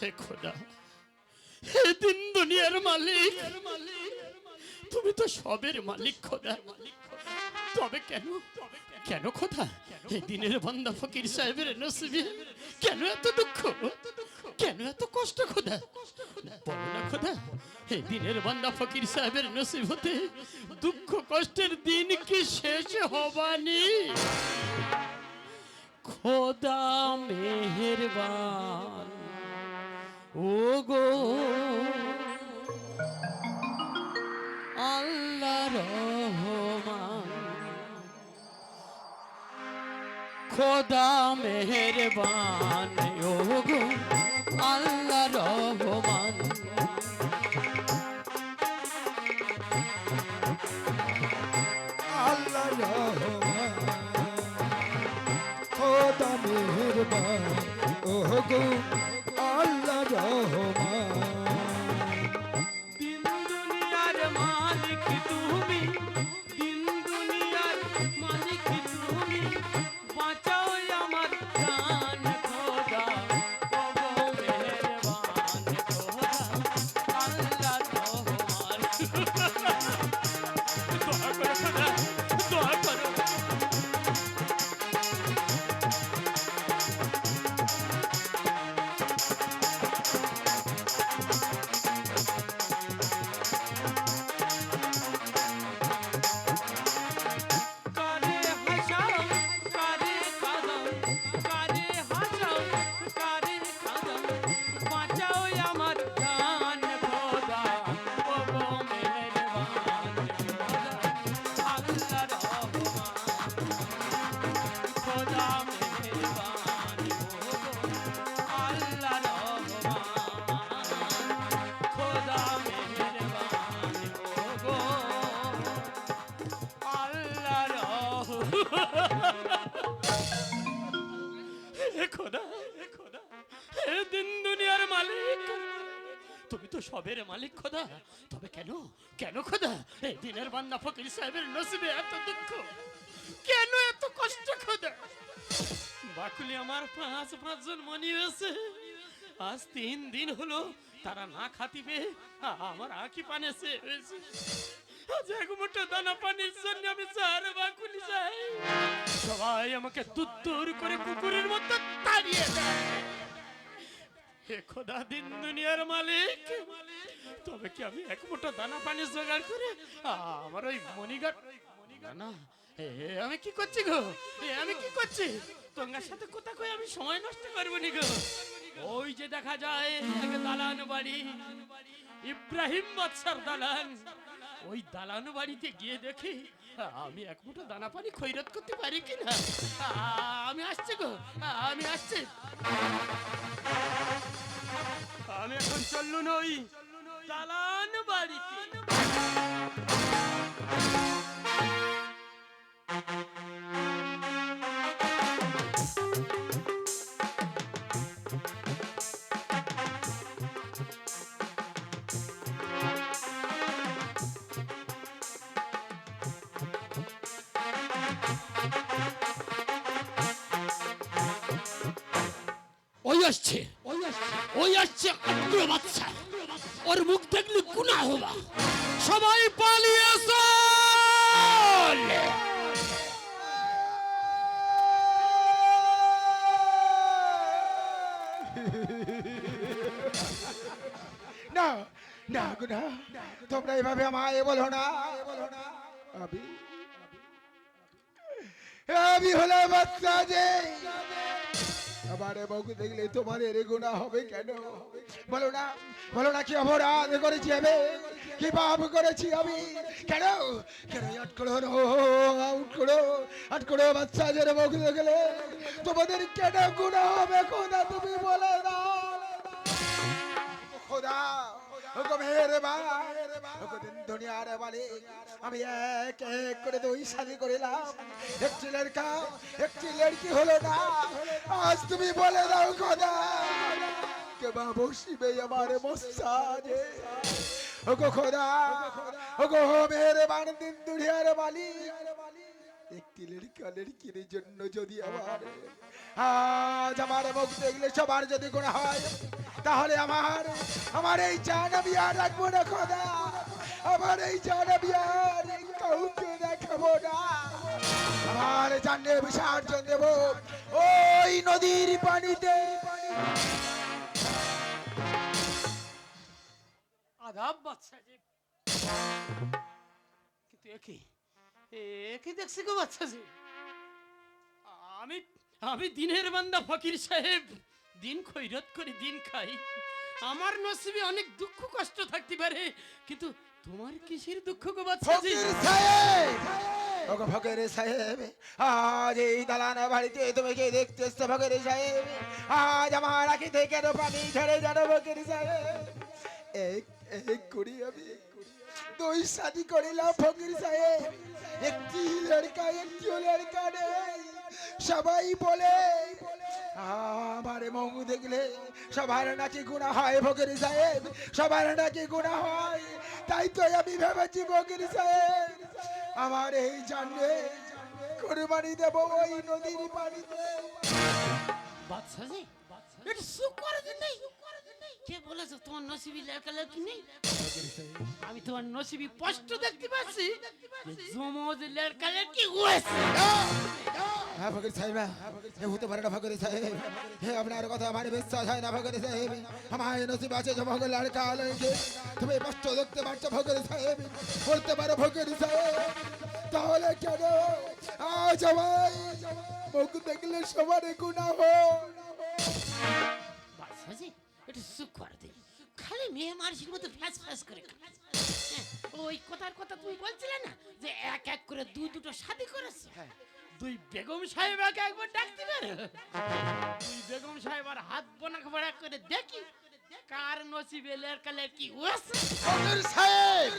হে খোদা, হে দিন দুনিয়ার মালিক, তুমি তো সবের মালিক খোদা। তবে কেন কেন খোদা? এই দিনের বান্দা ফকির সাহেবের নসিবে কেন এত দুঃখ? কেন এত কষ্ট খোদা? বলো না খোদা, এই দিনের বান্দা ফকির সাহেবের নসিব হতে দুঃখ কষ্টের দিন কি শেষ হবানি? খোদা মেহেরবান ও গো খোদা মেহরবান ও আল্লাহ রহমান। সবের মালিক খোদা। তবে কেন? কেন খোদা? এই দিনের বান্দা ফকির সাহেবের নসিবে এত দুঃখ? কেন এত কষ্ট খোদা? বাকুলি আমার পাঁচ পাঁচজন মনি হয়েছে। আজ তিন দিন হলো তারা না খাতিবে, আমার আঁকি পানে সে হয়েছে। আজ এক মুঠো দানা পানির জন্য আমি চার বাকুলি যাই সবাই আমাকে তুত্তুর করে কুকুরের মতো তাড়িয়ে দেয়। হে খোদা, দিন দুনিয়ার মালিক। তবে কি আমি এক মুঠো দানা পানি জোগাড় করে, আমার ওই মনিগাট না এ আমি কি করছি গো? এ, আমি কি করছি? তোমার সাথে কোথা কই আমি সময় নষ্ট করব নি গো? ওই যে দেখা যায় দালান বাড়ি, ইব্রাহিম বাদশার দালান। ওই দালান বাড়িতে গিয়ে দেখি আমি এক মুঠো দানা পানি খৈরত করতে পারি কি না আমি আসছি গো, আমি আসছি। আমি এখন চললু নই, চালান বাড়িতে। ওই আসছে ওই আসছে ওই বাচ্চা। ওর মুখ দেখলে গুনাহ হবা। সবাই পালিয়ে না না গো, না। তোমরা এভাবে আমায় বলো না। আমি আমি হলাম বাচ্চা যে আমার বউকে দেখলে তোমার এর গুণা হবে কেন? বলো না বলো না কি অপরাধ করেছি আমি? কি পাপ করেছি আমি? কেন? কেন আটকড়ো করো আউট করো, আট করো বাচ্চা যে বউকে দেখলে? তোমাদের কেন গুণা হবে খোদা, তুমি বলে না। ওগো আমি এক এক করে দুই শাদি করিলাম। একটি লড়কা, একটি লড়কি হলো না। আজ তুমি বলে দাও খোদা কে বা বসিবে আমার মস্তানে? ওগো খোদা, ওগো মেরে মান দিন দুনিয়ার মালিক। একটি লড়কা লড়কির জন্য যদি আমার আজ আমার মুখ দেখলে সবার যদি গুণ হয় তাহলে আমার আমার এই চান আমি আর রাখব না খোদা। আমার এই চান আমি আর কাউকে দেখাবো না। আমার জানলে বিসর্জন দেব ওই নদীর পানিতে। আদাব বাচ্চা কিন্তু একই একই দেখছি গো বাচ্চা যে আমি আমি দিনের বান্দা ফকির সাহেব। দিন খৈরত করে দিন খাই। আমার নসিবে অনেক দুঃখ কষ্ট থাকতে পারে কিন্তু তোমার কিসের দুঃখ গো বাচ্চা জি ফকির সাহেব! ওগো ফকির সাহেব আজ এই দালানা বাড়িতে তুমি কে দেখতে এসছো ফকির সাহেব? আজ আমার আঁখি থেকে পানি ঝরে জানো ফকির সাহেব। এক এক করি আমি। দুই শাদি করিলাম ফকির সাহেব। একটি লড়কা, একটিও লড়কা নেই। সবাই বলে, আমার মৌ দেখলে সবার নাকি গুণা হয় ফকির সাহেব, সবার নাকি গুণা হয়। তাই তো আমি ভেবেছি ফকির সাহেব, আমার এই জানলে কোরবানি দেবো ওই নদীর পানিতে। বাচ্চা জি নেই। কে বলেছে তোমার নসিবি লেখা লেখি নেই? আমি তোমার নসিবি স্পষ্ট দেখতে পাচ্ছি জমজ লেখা লেখি হয়েছে। হ্যাঁ ফকির সাহেব এ হতে পারে না ফকির সাহেব। হে আপনার কথা আমার বিশ্বাস হয় না ফকির সাহেব। আমার নসিব আছে লড়কা লড়কে তুমি কষ্ট দেখতে পাচ্ছ ফকির সাহেব। বলতে পারো ফকির সাহেব তাহলে কেন আজ আমায় মুখ দেখলে সবার গুণা হোক বাচ্চা এটা সুখ করে দিন খালি মেয়ে মানুষের মতো ফ্যাস ফ্যাস করে হ্যাঁ, ওই কথার কথা তুমি বলছিলে না যে এক এক করে দু দুটো শাদি করেছে? দুই বেগম সাহেব একে একবার ডাকতে পারে? দুই বেগম সাহেব আর হাত বোনা বড়া করে দেখি কার নসিবে লেরকা লেরকি হয়েছে ফকির সাহেব!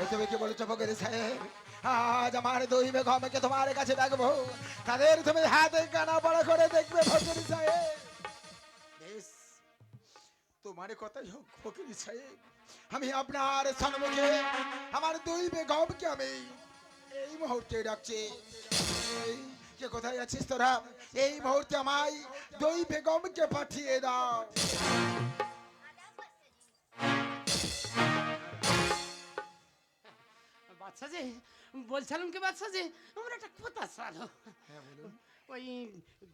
এই তুমি কি বলেছ ফকির সাহেব? আজ আমার দুই বেগমকে তোমার কাছে ডাকবো। তাদের তুমি হাতে কানা বড় করে দেখবে ফকির সাহেব। তোমার কথাই হোক ফকির সাহেব। আমি আপনার সম্মুখে আমার দুই বেগমকে আমি এই মুহূর্তে ডাকছি। এই, কে কোথায় আছিস তোরা? এই মুহূর্তে আমায় দুই বেগমকে পাঠিয়ে দাও। বাচ্চা যে বলছিলাম কি বাচ্চা যে আমার একটা কথা চালো ওই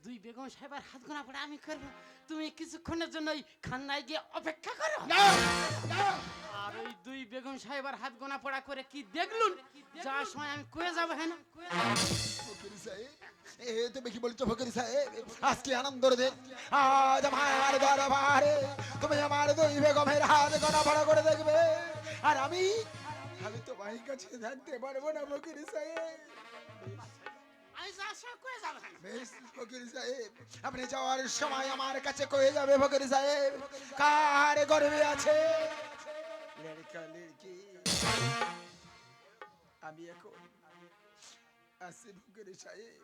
দুই বেগম সাহেবের হাত গোনা পড়ে আমি করব। তুমি কিছুক্ষণের জন্য ওই খান্নায় গিয়ে অপেক্ষা করো। আর ওই দুই বেগম সাহেবের হাত গোনা পড়া করে কি দেখলুন? যাওয়ার সময় আমি কয়ে যাব হ্যাঁ না? এ তুমি কি বলছো ফকির সাহেব? আজকে আনন্দের দিন। আজ আমার দরবারে তুমি আমার দুই বেগমের হাত গণা ভাড়া করে দেখবে। আর আমি আমি তো ভাই কাছে থাকতে পারব না ফকির সাহেব। আপনি যাওয়ার সময় আমার কাছে কয়ে যাবে, ফকির সাহেব। কার গর্বে আছে? আমি এখন আসি ফকির সাহেব।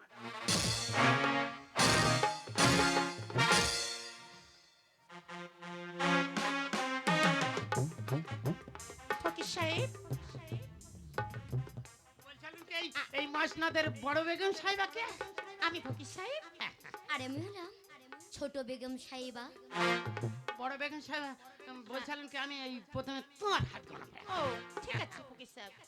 মাসনাদের বড় বেগম সাহেবাকে? আমি ফকির সাহেব? আরে মুনা ছোট বেগম সাহেবা। বড় বেগম সাহেব বলছিলেন বলছিলাম কি আমি এই প্রথমে তোমার হাত পড়া ও ঠিক আছে ফকির সাহেব। ফকির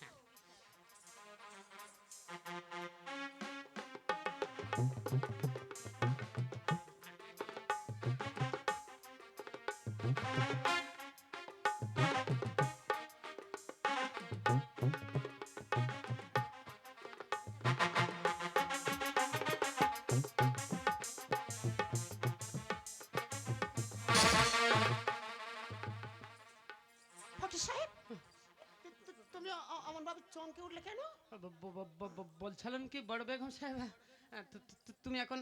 চমকে উঠলে কেন? বলছিলাম কি বড় বেগম সাহেব তুমি এখন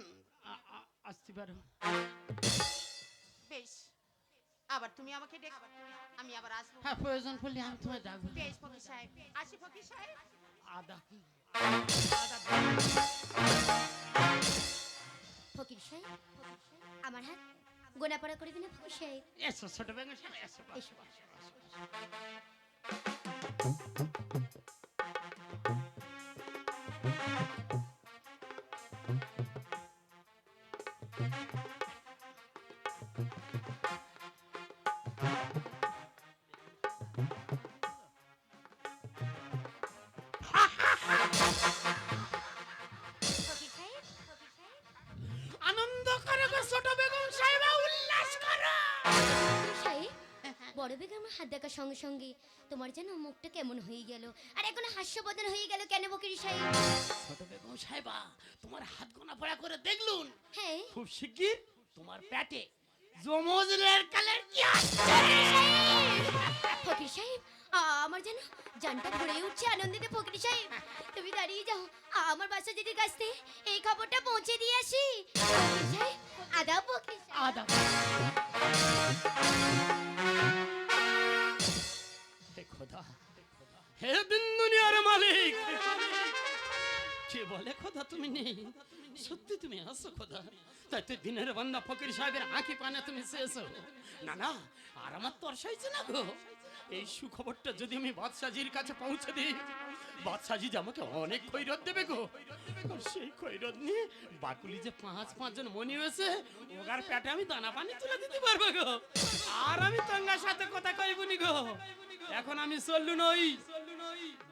আসতে পারো। বেশ। আবার তুমি আমাকে ডেক আমি আবার আসব। হ্যাঁ প্রয়োজন পড়লে আমি তোমায় ডাকবো বেশ ফকির সাহেব। আসি ফকির সাহেব। আদা ফকির সাহেব আমার হাত গোনা পড়া করবি না ফকির সাহেব। এসো ছোট বেগুন সাহেব এসো এসো। হাত দেখার সঙ্গে সঙ্গে তোমার যেন মুখটা কেমন হয়ে গেল। আর এখন হাস্যবদন হয়ে গেল কেন ফকির সাহেব? ছোট বেগম সাহেবা তোমার হাত গোনা পড়া করে দেখলুন। হ্যাঁ। খুব শিগগির তোমার পেটে জমজলের কালের কি আসছে? ফকির সাহেব আমার যেন জানটা ভরে উঠছে আনন্দিতে ফকির সাহেব। তুমি দাঁড়িয়ে যাও আমার বাসা দিদির কাছ থেকে এই খবরটা পৌঁছে দিয়ে আসি। আদাব ফকির আদা খোদা, হে দিন দুনিয়ার মালিক। কে বলে খোদা তুমি নেই? সত্যি তুমি আসো খোদা। তাই তো দিনের বান্দা ফকির সাহেবের আঁকি পানে তুমি শেষো না না, আর আমার তরস হয়েছে না গো। এই সুখবরটা যদি আমি বাদশাজির কাছে পৌঁছে দিই বাদশাজি যে আমাকে অনেক খৈরত দেবে গো। সেই খৈরত নিয়ে বাকুলি যে পাঁচ পাঁচজন মনি হয়েছে, ওগার পেটে আমি দানা পানি তুলে দিতে পারব গো। আর আমি তঙ্গার সাথে কথা কইবনি গো। এখন আমি চললু নই।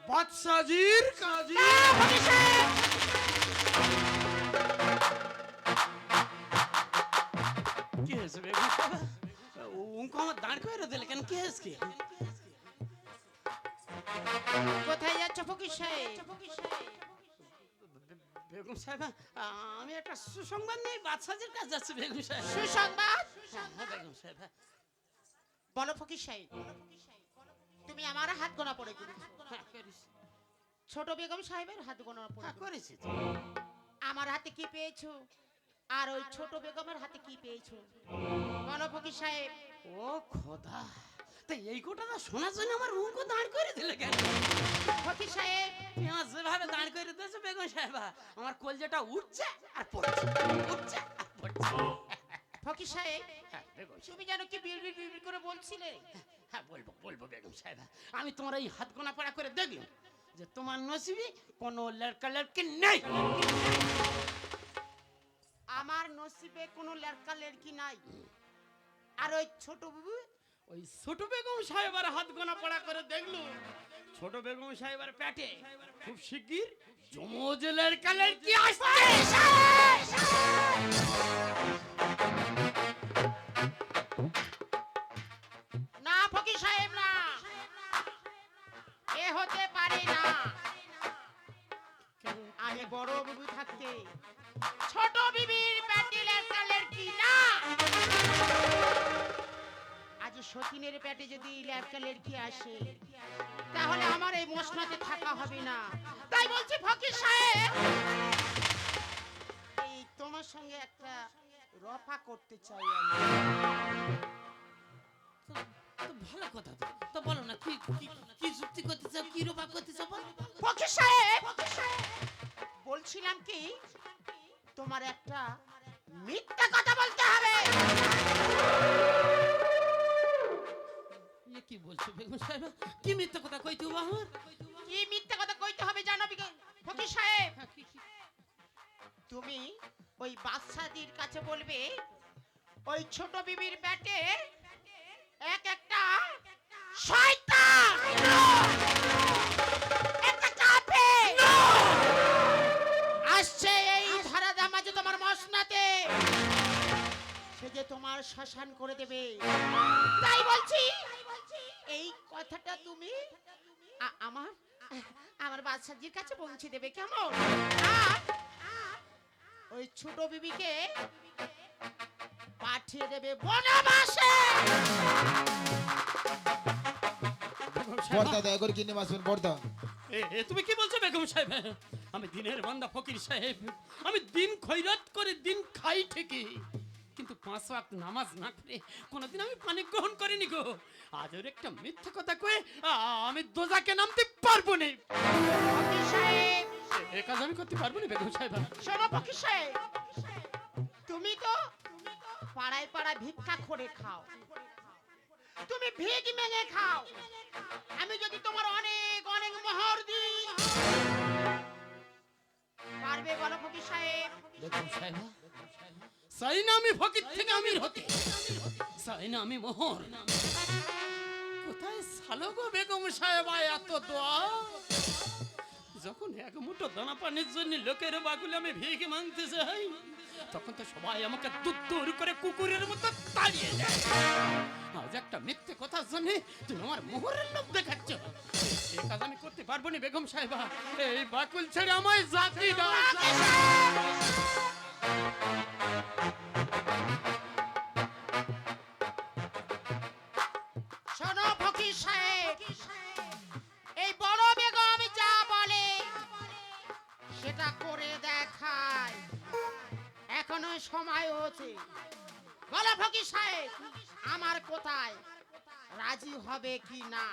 বাদশাজির কাজী। কি হয়েছে বেগম সাহেবা? আমার দাঁড় করে দিলে কেন? কি হয়েছে কি? কোথায় যাচ্ছ ফকির সাহেব? বেগম সাহেবা আমি একটা সুসংবাদ নেই বাদশাজির কাছে যাচ্ছি বেগম সাহেব। সুসংবাদ? হ্যাঁ বেগম সাহেবা। বলো ফকির সাহেব। তুমি আমার হাত গোনা পড়ে করেছ হ্যাঁ। ছোট বেগম সাহেবের হাত গোনা পড়ে হ্যাঁ করেছি। আমার হাতে কি পেয়েছ? আর ওই ছোট বেগমের হাতে কি পেয়েছ? বলো ফকির সাহেব। ও খোদা তো এই কোটাটা শোনার জন্য আমার উনকো দাঁড় করে দিলে কেন? ফকির সাহেব। আমার যেভাবে দাঁড় করে দিয়েছ বেগম সাহেবা আমার কলজাটা উঠছে আর পড়ছে উঠছে আর পড়ছে। ফকির সাহেব হ্যাঁ তুমি জানো কি বিড়বিড় বিড়বিড় করে বলছিলে? হ্যাঁ বলব বলব বেগম সাহেবা আমি তোমার এই হাত গোনা পড়া করে দেখলাম যে তোমার নসিবি কোনো লড়কা লড়কি নেই আমার নসিবে কোনো লড়কা লড়কি নাই আর ওই ছোট বাবু ওই ছোট বেগম সাহেবার হাত গোনা পড়া করে দেখলুম ছোট বেগম সাহেবের পেটে খুব শিগগির জমজ লড়কা লড়কি আসছে আমি বড় বাবু থাকতে। ছোট বিবির পেটে লড়কা লড়কি না আজ সতীনের পেটে যদি লড়কা লড়কি আসে তাহলে আমার এই মশলাতে থাকা হবে না। তাই বলছি ফকির সাহেব। এই তোমার সঙ্গে একটা রফা করতে চাই আমি। তো ভালো কথা তো তো বলো না কি কি- কি যুক্তি করতে চাও কি রূপা করতে চাও বলো। ফকির সাহেব। বলছিলাম কি তোমার একটা মিথ্যা কথা বলতে হবে। কি বলছো বেগম সাহেব? কি মিথ্যা কথা কইতে হবে আমার? কি মিথ্যা কথা কইতে হবে জানো ফকির সাহেব? হ্যাঁ, তুমি ওই বাদশাদির কাছে বলবে ওই ছোট বিবির পেটে এক একটা শয়তান। সে যে তোমার শ্মশান করে দেবে। তাই বলছি। এই কথাটা তুমি আমার আমার বাদশাজির কাছে পৌঁছে দেবে কেমন? ওই ছোট বিবিকে পাঠিয়ে দেবে বনবাসে। পর্দা দয়া করে কিনে এ এ তুমি কি বলছো বেগম সাহেব? আমি দিনের বান্দা ফকির সাহেব। আমি দিন খৈরাত করে দিন খাই ঠিকই। কিন্তু পাঁচ ওয়াক্ত নামাজ না করে কোনোদিন আমি পানি গ্রহণ করিনি গো। আজ ওর একটা মিথ্যে কথা কয়ে আমি দোজাকে নামতে পারব না। ফকির এ কাজ আমি করতে পারব না বেগম সাহেব শোনো ফকির সাহেব। তুমি তো পাড়ায় পাড়ায় ভিক্ষা করে খাও। তুমি ভিক মেঙে খাও। আমি যদি তোমার অনেক অনেক মোহর দিই। পারবে বলো ফকির সাহেব। বেগম সাহেব চাই না আমি ফকির থেকে আমির হতে। চাই না আমি মোহর। কোথায় সালো গো বেগম সাহেব এত দোয়া? যখন এক মুঠো দানা পানির জন্য লোকের বাগুলে আমি ভিক মাংতে যাই, তখন তো সবাই আমাকে দুধ দূর করে কুকুরের মতো তাড়িয়ে দেয়। আজ একটা মিথ্যে কথার জন্য তুমি আমার মোহরের লোভ দেখাচ্ছ। এই কাজ আমি করতে পারব না বেগম সাহেবা। এই বাকুল ছেড়ে আমায় জাতি দাও। এখনও সময় হচ্ছে বলো ফকির সাহেব আমার কোথায়? রাজি হবে কি না?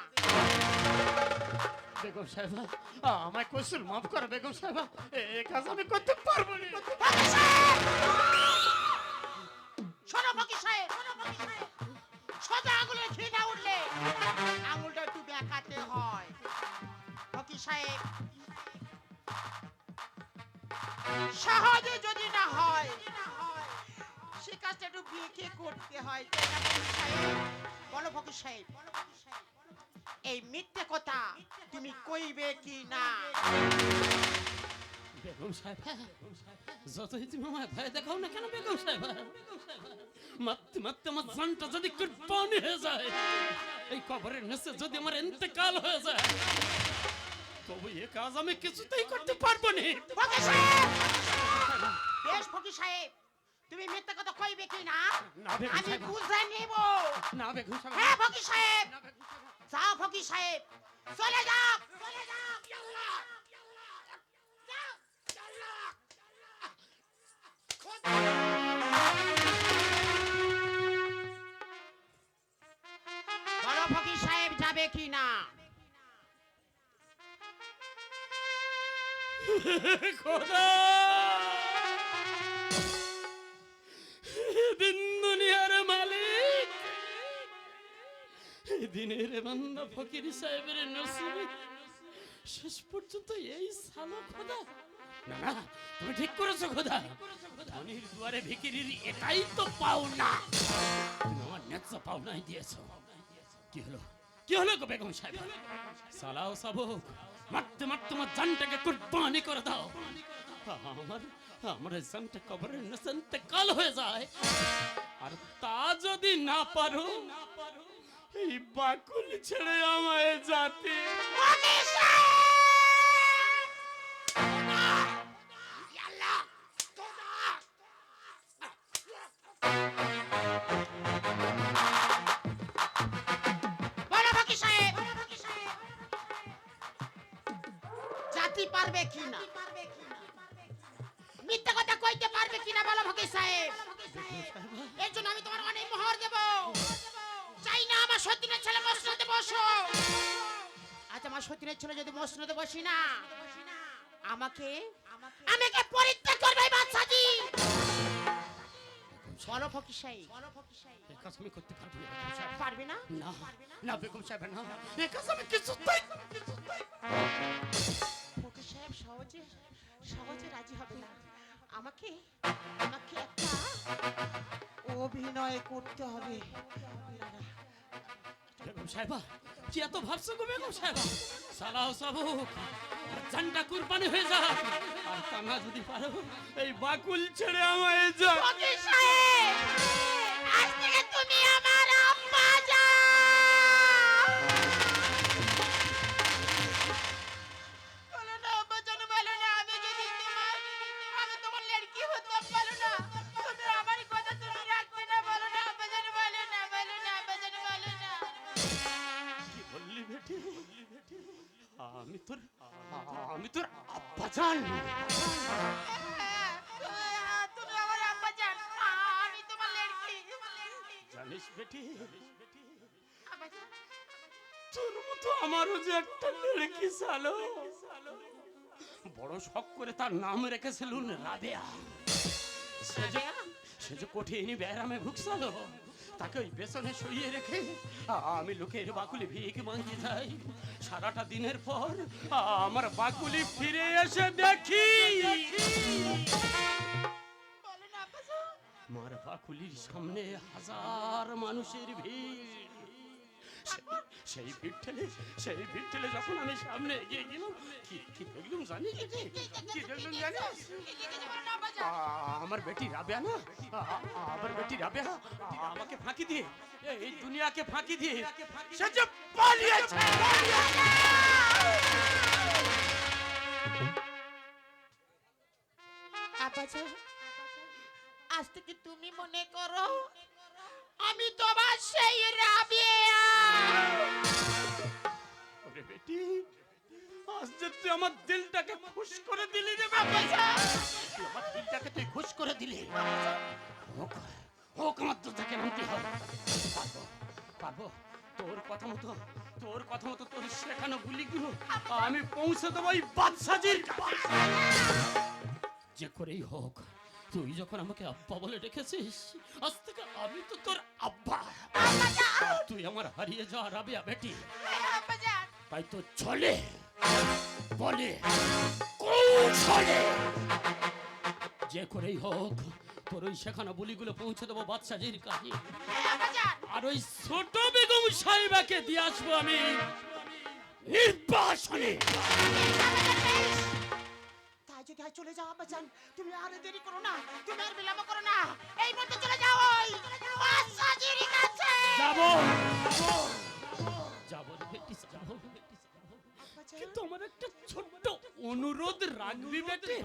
বেগম সাহেবা আমায় কোশ্চেন মাফ করো বেগম সাহেবা এই কাজ আমি করতে পারব না। ফকির সাহেব! শোনো ফকির সাহেব সোজা আঙুলে খিদা উঠলে আঙুলটা একটু বেঁকাতে হয়। ফকির সাহেব সহজে যদি না হয় কাজটা একটু বেঁকে করতে হয়? বলো ফকির সাহেব। এই মিথ্যে কথা তুমি কইবে কি না? বেগম সাহেবা যতই তুমি ভয় দেখাও না কেন বেগম সাহেবা? মারতে মারতে আমার জানটা যদি কুরবানি হয়ে যায় এই কবরের নিচে যদি আমার ইন্তেকাল হয়ে যায় তবু এ কাজ আমি কিছুতেই করতে পারব না। ফকির সাহেব! বেশ ফকির সাহেব! তুমি মিথ্যে কথা কইবে কি না আমি বুঝে নেব। না বেগম সাহেবা হ্যাঁ ফকির সাহেব। যাও ফকির সাহেব। চলে যাও চলে যাও ফকির সাহেব যাবে কি না খোদা! দুনিয়ার মালিক। দিনের বান্দা ফকির সাহেবের নসিবে। শেষ পর্যন্ত এই সালো খোদা। না তুমি ঠিক করেছ খোদা। ধনির দুয়ারে ভিকিরির এটাই তো পাও না তুমি আমার ন্যায্য পাওনাই দিয়েছ। কি হলো? কি হলো গো বেগম সাহেব? সালাও সাবক। মারতে মারতে আমার জানটাকে কুরবানি করে দাও। আমার আমার জানটা কবরের নসন্তে কাল হয়ে যায় আর তা যদি না পারো এই বাকুল ছেড়ে আমায় যাতে আমাকে আমাকে পরিত্যাগ করবে এই বাচ্চাটি বলো ফকির সাহেব। বলো ফকির সাহেব। এ কাজ আমি করতে পারব না পারবে না? না না? বেগম সাহেব না। এ কাজ আমি কিছুতেই কিছুতেই ফকির সাহেব সহজে সহজে রাজি হবে না। আমাকে আমাকে একটা অভিনয় করতে হবে। বেগম সাহেবা কি এত ভাবছ গো বেগম সাহেবা? সালাও সাবু জানটা কুরবানি হয়ে যা আর তা না যদি পারো, এই বাকুল ছেড়ে আমায় যা। আমি তোর আমি তোর আব্বা জান জানিস বেটি? তোর মতো আমারও যে একটা লড়কি সালো। বড় শখ করে তার নাম রেখেছিলুন রাবেয়া। সে যে কঠিন ব্যারামে ভুগসালো। তাকে ওই পেছনে সরিয়ে রেখে আমি লোকের বাকুলি ভিক মাঙ্গি যাই। সারাটা দিনের পর আমার বাকুলি ফিরে এসে দেখি। মার আমার বাকুলির সামনে হাজার মানুষের ভিড়। সেই ভিড় ঠেলে সেই ভিড় ঠেলে যখন আমি সামনে এগিয়ে গেলাম কি কি দেখলাম জানি কি কি দেখলাম জানি আমার বেটি রাবেয়া না? আমার বেটি রাবেয়া? আ- আমাকে ফাঁকি দিয়ে এই দুনিয়াকে ফাঁকি দিয়ে সে যে পালিয়েছে! আব্বাজান আজ থেকে তুমি মনে করো আমি তোমার সেই আজ যে তুই আমার দিলটাকে খুশ করে দিলি রে আমার দিলটাকে তুই খুশ করে দিলি। হোক হোক আমার তোর কথা মতো, তোর কথা মতো তোর শেখানো গুলিগুলো আমি পৌঁছে দেবো ওই বাদশাজির যে করেই হোক, তুই যখন আমাকে আব্বা বলে থেকে আমি তো তোর আব্বা। তুই আমার হারিয়ে যাওয়া রাবিয়া বেটি। তাই তো চলে বলে কৌশলে যে করেই হোক তোর ওই সেখানে বলিগুলো পৌঁছে দেবো বাদশাজির কাছে। আর ওই ছোট বেগম সাহেবাকে দিয়ে আসব আমি নির্বাসনে। চলে যাও আব্বাজান তুমি আর দেরি করো না তুমি আর বিলম্ব করো না। এই মুহূর্তে চলে যাও ওই বাদশাজির কাছে। যাব। যাব। যাব কিন্তু আমার একটা ছোট্ট অনুরোধ রাখবি বেটি।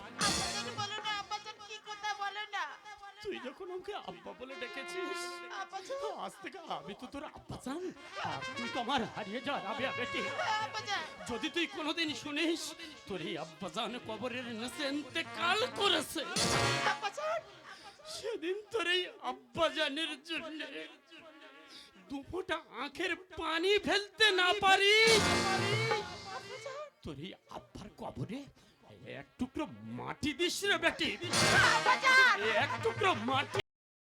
তুই যখন আমাকে আব্বা বলে ডেকেছিস আজ থেকে আমি তো তোর আব্বা আর তুই তো আমার হারিয়ে যা রাবিয়া বেটি যদি তুই কোনোদিন শুনিস তোর এই আব্বা জান কবরের নেশে কাল করেছে। সেদিন তোর এই আব্বা জানের জন্য দুফোটা আখের পানি ফেলতে না পারি। তোর এই আব্বার কবরে এক টুকরো মাটি দিস রে বেটি। এক টুকরো মাটি